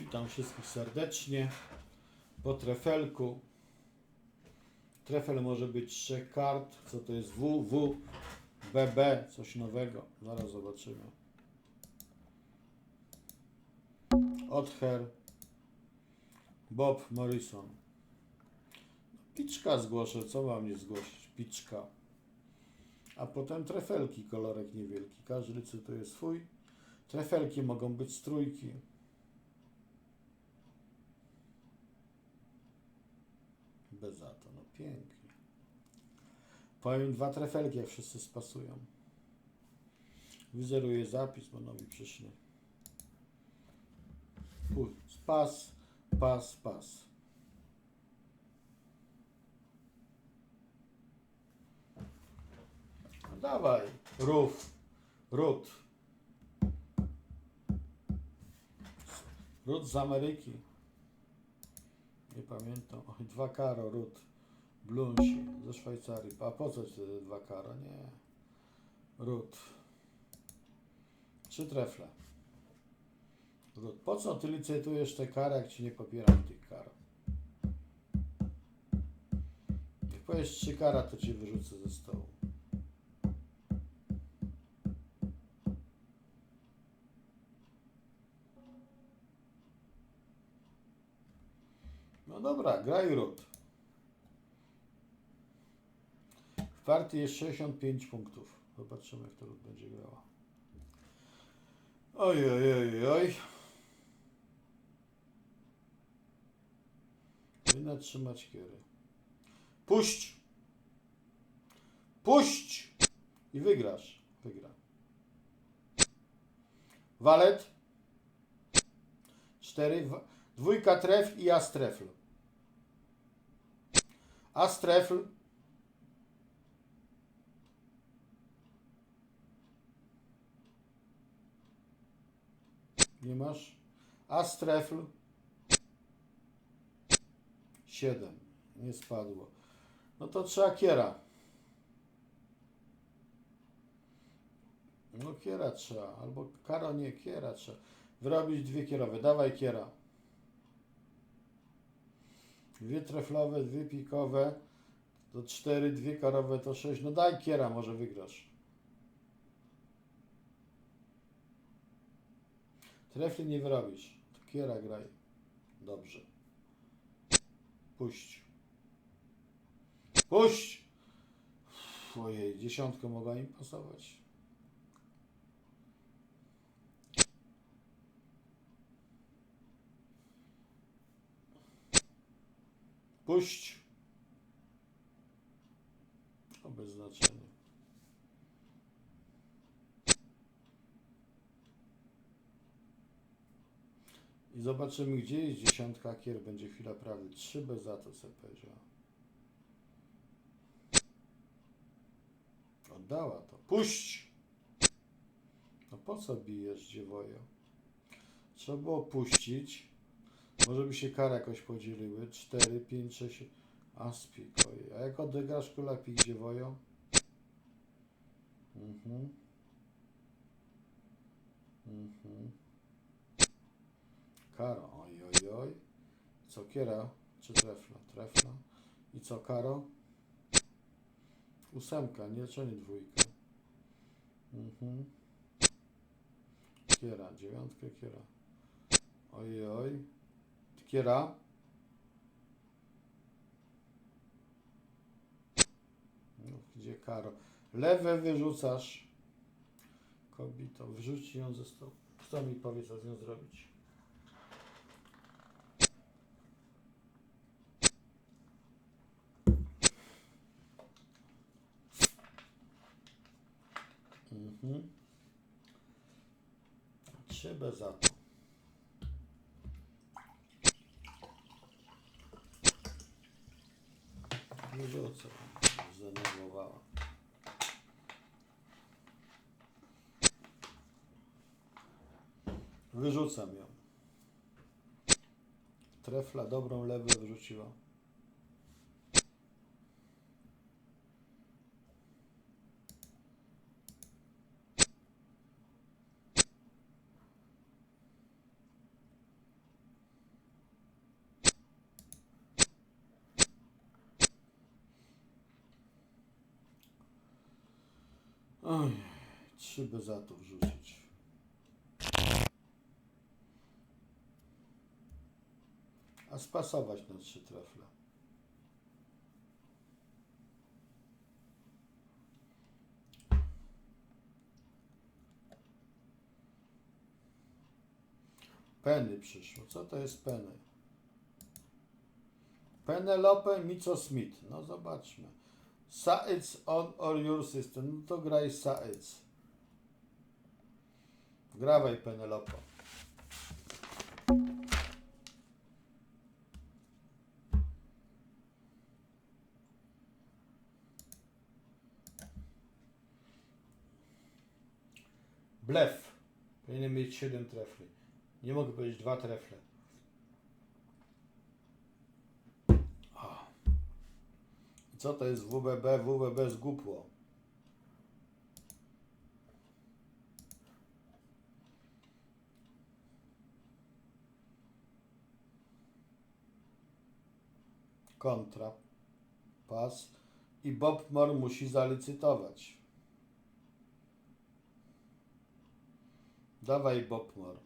Witam wszystkich serdecznie. Po trefelku. Trefel może być trzech kart. Co to jest W, W, BB, coś nowego. Zaraz zobaczymy. Other, Bob Morrison. Piczka zgłoszę, co mam nie zgłosić? Piczka. A potem trefelki, kolorek niewielki. Każdy licytuje swój. Trefelki mogą być z trójki. Bez za to, no pięknie. Powiem dwa trefelki, jak wszyscy spasują. Wyzeruję zapis, bo nowi przyszli. Pój, Pas, pas, pas. No dawaj, rów, ród. Ród z Ameryki. Nie pamiętam. Dwa karo, ród. Blunsi ze Szwajcarii. A po co ci te dwa karo? Nie. Ród. Trzy trefle. Ród. Po co ty licytujesz te kary, jak ci nie popieram tych kar? Jak powiesz trzy kara, to cię wyrzucę ze stołu. Graj ród. W partii jest 65 punktów. Zobaczymy, jak to ród będzie grała. Oj, oj, oj, oj. Powinna trzymać kiery. Puść! Puść! I wygrasz. Wygra. Walet. Cztery. Dwójka tref i as trefl. As trefl. Nie masz? As trefl. Siedem. Nie spadło. No to trzeba kiera. No kiera trzeba. Albo karo nie, kiera trzeba. Wyrobić dwie kierowe. Dawaj kiera. Dwie treflowe, dwie pikowe. To cztery, dwie karowe to sześć. No daj kiera, może wygrasz. Trefli nie wyrobisz. Kiera graj. Dobrze. Puść. Puść! Ojej, dziesiątkę mogła im pasować. Puść. O, bez znaczenia. I zobaczymy, gdzie jest dziesiątka kier. Będzie chwila prawdy. Trzy bez za to sobie powiedziała. Oddała to. Puść! No po co bijesz, dziewojo? Trzeba było puścić. Może by się kary jakoś podzieliły. 4, 5, 6. Aspik, ojej. A jak odegrasz kula pik dziewojo? Mhm. Mhm. Karo, oj, oj, oj. Co kiera? Czy trefla? Trefla. I co karo? Ósemka, nie, czy nie dwójka? Mhm. Kiera, dziewiątkę kiera. Oj, oj. Kiera. Gdzie karo? Lewe wyrzucasz. Kobito, wyrzuć ją ze stołu. Kto mi powie, co z nią zrobić? Mhm. Trzeba za to. Wyrzucę. Zdenerwowała. Wyrzucam ją. Trefla dobrą lewę wyrzuciła. Oj, trzy bezatów rzucić. A spasować na trzy trafle. Penny przyszło. Co to jest Penny? Penelope Mico Smith. No zobaczmy. Saets on or your system. No to graj Saets. Grawaj Penelope. Blef. Powinien mieć 7 trefli. Nie mogę powiedzieć dwa trefle. Co to jest WBB? WBB zgupło. Kontra. Pas. I Bob Moore musi zalicytować. Dawaj Bob Moore.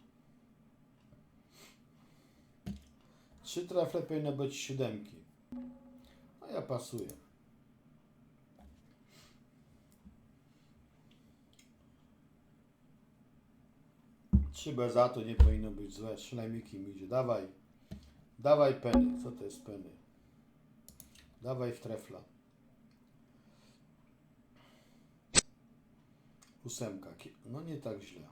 Trzy trafle powinno być siódemki. A ja pasuję. Trzy bez A to nie powinno być złe. Przynajmniej kim idzie. Dawaj. Dawaj penny. Co to jest penny? Dawaj w trefla. Ósemka. No nie tak źle.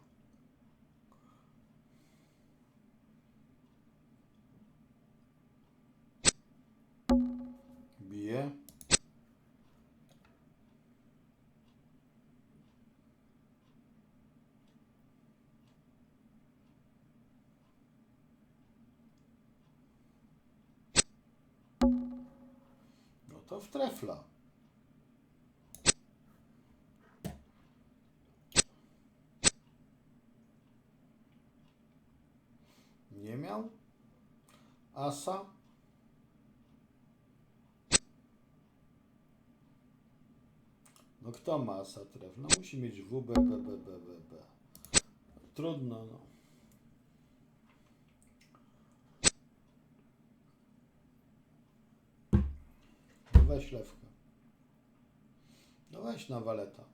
To w trefla. Nie miał? Asa? No kto ma asa tref? No musi mieć W, B, B, B, B, B, B. Trudno, no. No weź lewkę. No weź na waleta.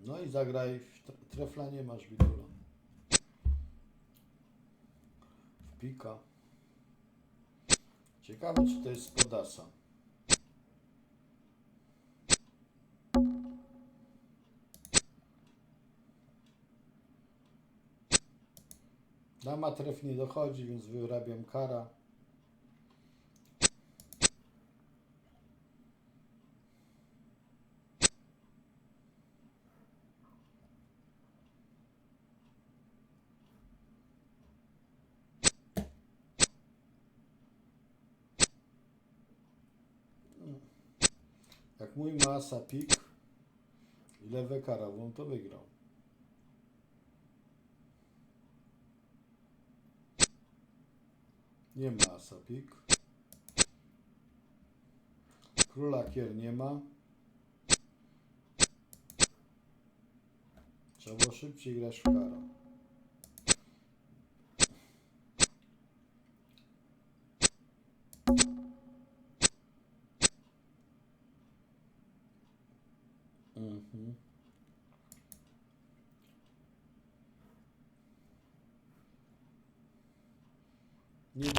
No i zagraj w tre- trefla nie masz widula. W pika. Ciekawe czy to jest z podasa. Dama tref nie dochodzi, więc wyrabiam kara. Jak mój masa pik i lewe karawą, to wygrał. Nie ma asa pik. Króla kier nie ma. Trzeba było szybciej grać w karo. Mhm. Nie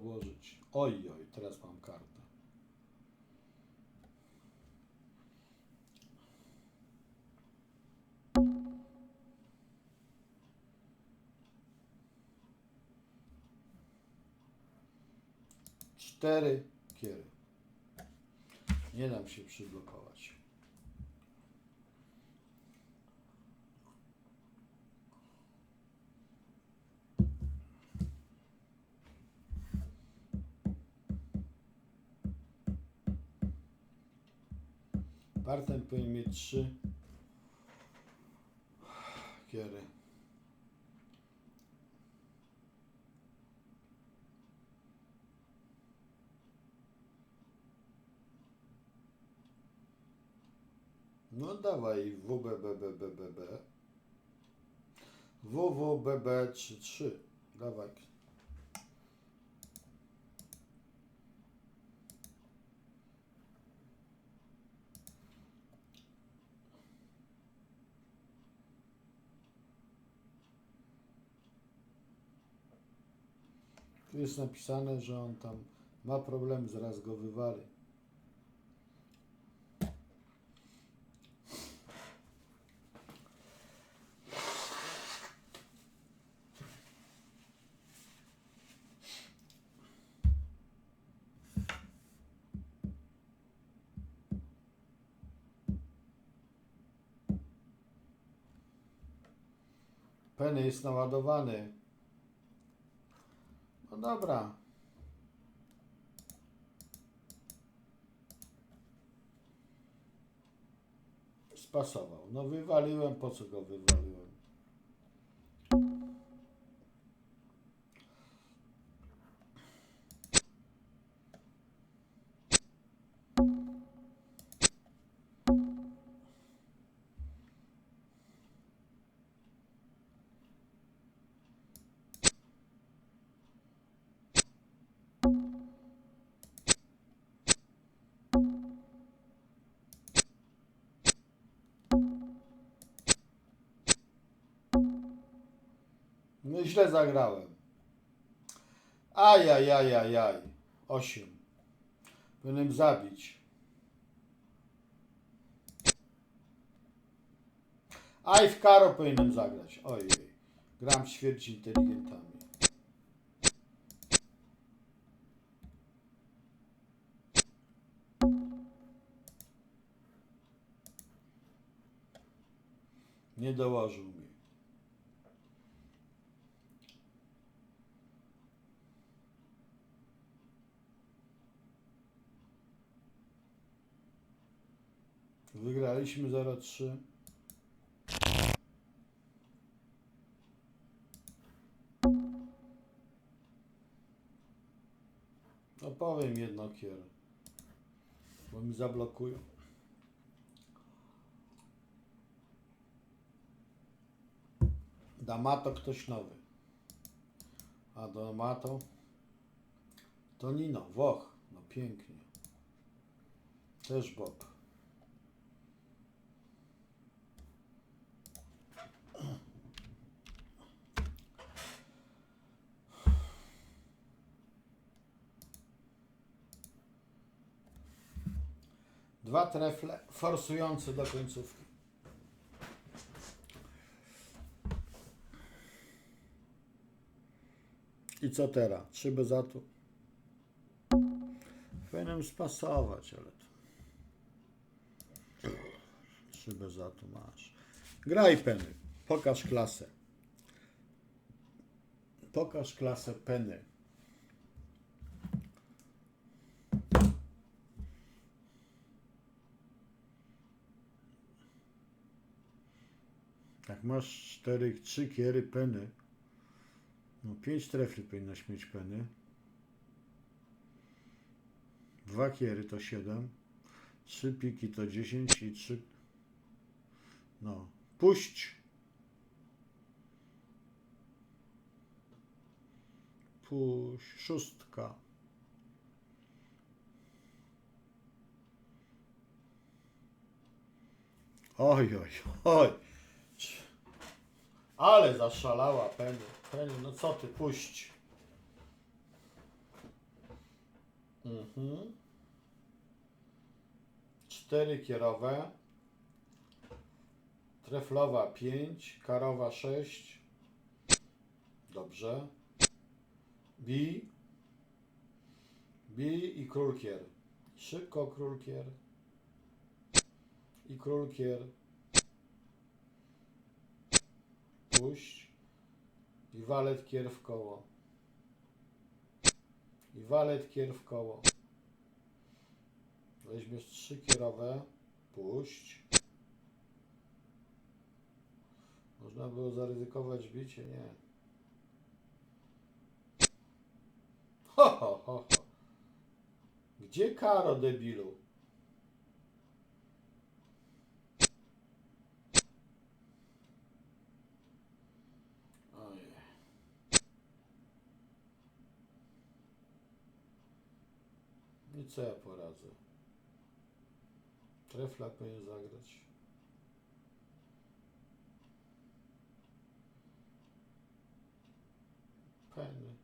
włożyć. Oj, oj, teraz mam kartę. Cztery kiery. Nie dam się przyblokować. Partner powinien mieć trzy kiery. No dawaj WBBBBB. WWBB33. Dawaj. Jest napisane, że on tam ma problem, zaraz go wywali. Penny jest naładowany. No dobra. Spasował. No wywaliłem, po co go wywaliłem? No źle zagrałem. Ajajajajaj. Osiem. Powinienem zabić. Aj w karo powinienem zagrać. Ojej. Gram ćwierć inteligentami. Nie dołożył mi. Wygraliśmy 0-3. No powiem jedno kier. Bo mi zablokują. Damato ktoś nowy. A Damato to Nino, Włoch. No pięknie. Też Bob. Dwa trefle forsujące do końcówki. I co teraz? Trzy bez atu. Powinienem spasować, ale to... Trzy bez atu masz. Graj Penny. Pokaż klasę. Pokaż klasę Penny. Masz cztery, trzy kiery Penny, no pięć trefli powinnaś mieć Penny. Dwa kiery to siedem. Trzy piki to dziesięć i trzy... No. Puść! Puść. Szóstka. Oj, oj, oj. Ale zaszalała Penny. Penny, no co ty, puść. Mhm. Cztery kierowe. Treflowa 5, karowa 6. Dobrze. Bi. Bi i król kier. Szybko król kier. I król kier. Puść. I walet kier w koło. I walet kier w koło. Weźmiesz trzy kierowe. Puść. Można było zaryzykować bicie? Nie. Ho, ho, ho, ho. Gdzie karo, debilu? I co ja poradzę? Trefla powinien zagrać. Penny.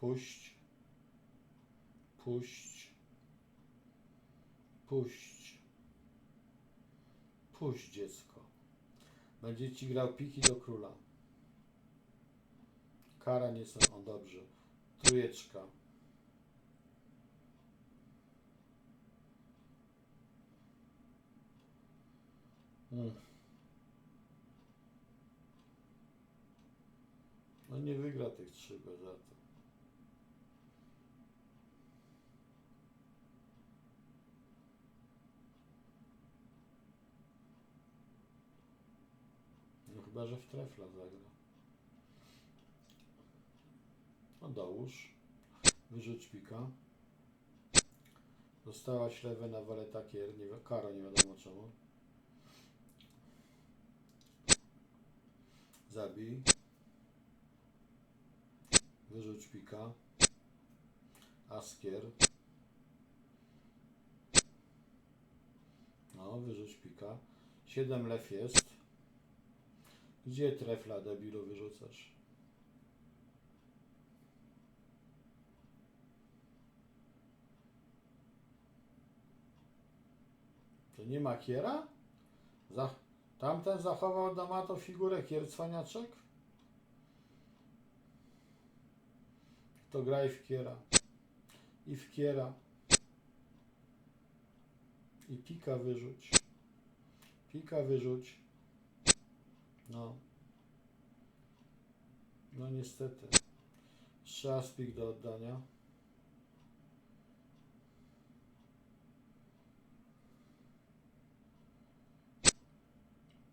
Puść. Puść. Puść. Puść dziecko. Będzie ci grał piki do króla. Kara nie są. O dobrze. Trójeczka. No nie wygra tych trzy bez chyba, że w trefla zagra. No dołóż. Wyrzuć pika. Dostałaś lewe na waletakier. Nie, wi- karo, nie wiadomo czemu. Zabij. Wyrzuć pika. Askier. No, wyrzuć pika. 7 lew jest. Gdzie trefla debilu wyrzucasz? To nie ma kiera? Za... Tamten zachował Damato figurę kier cwaniaczek? To graj w kiera. I w kiera. I pika wyrzuć. Pika wyrzuć. No. No niestety. Jeszcze raz pik do oddania.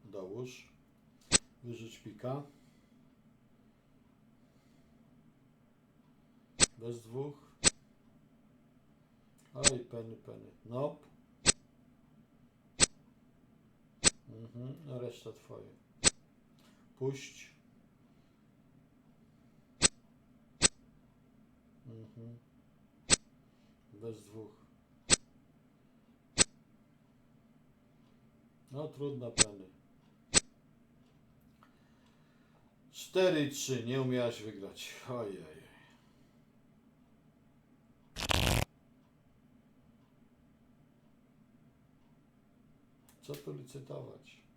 Dołóż. Wyrzuć pika. Bez dwóch. Oj, penny, penny. Nope. Mhm, reszta twoje. Puść. Mhm. Bez dwóch. No trudno penny. 4-3, nie umiałaś wygrać. Ojej. Co tu licytować?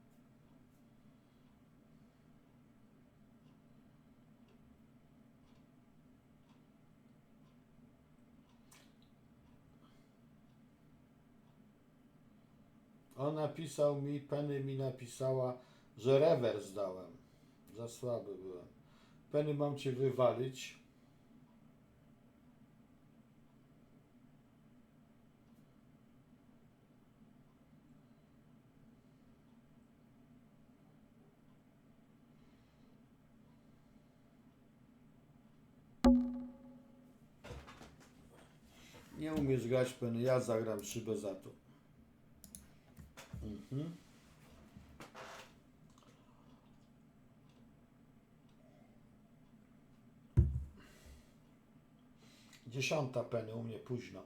On napisał mi, Penny mi napisała, że rewers dałem. Za słaby byłem. Penny mam cię wywalić. Nie umiesz grać Penny, ja zagram szybę za to. Mhm. Dziesiąta Penny, u mnie późno.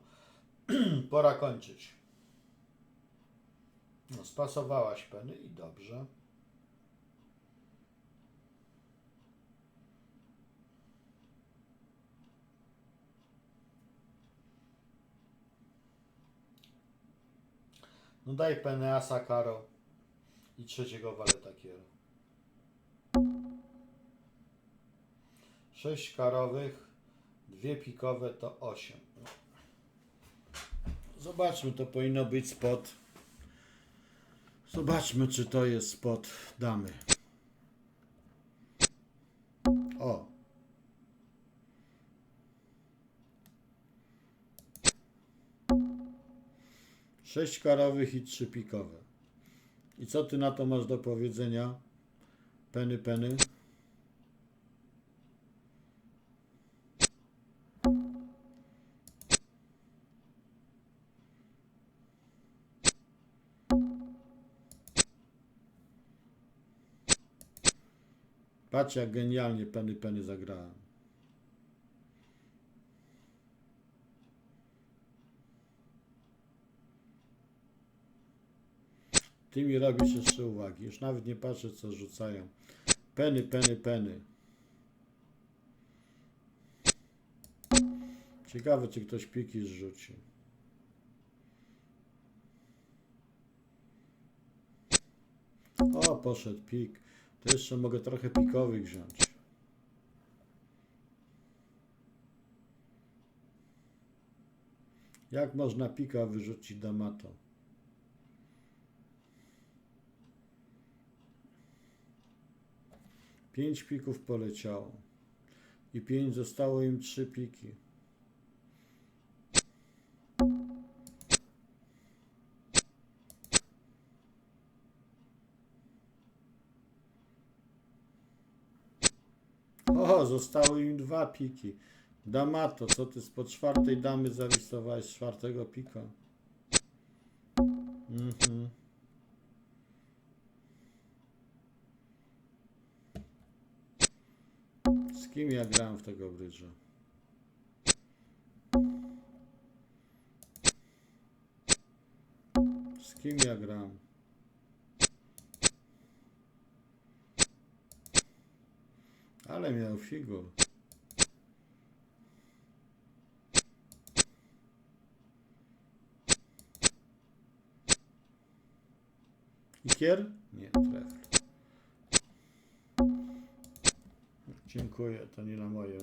Pora kończyć. No, spasowałaś Penny i dobrze. No daj Penny Asa Karo i trzeciego waleta Kiero. Sześć karowych, dwie pikowe to osiem. Zobaczmy, to powinno być spot. Zobaczmy, czy to jest spot damy. sześć karowych i trzy pikowe. I co ty na to masz do powiedzenia, Penny Penny? Patrz jak genialnie Penny Penny zagrałem. Ty mi robisz jeszcze uwagi. Już nawet nie patrzę co rzucają. Penny, penny, penny. Ciekawe czy ktoś piki zrzuci. O, poszedł pik. To jeszcze mogę trochę pikowych wziąć. Jak można pika wyrzucić Damato? Pięć pików poleciało. I pięć zostało im trzy piki. O, zostały im dwa piki. Damato, co ty spod czwartej damy zawisowałeś z czwartego pika? Mhm. Kim ja grałem w tego brydża? Z kim ja gram? Ale miał figur. Ikier? Nie, trefl. Dziękuję, to nie na moje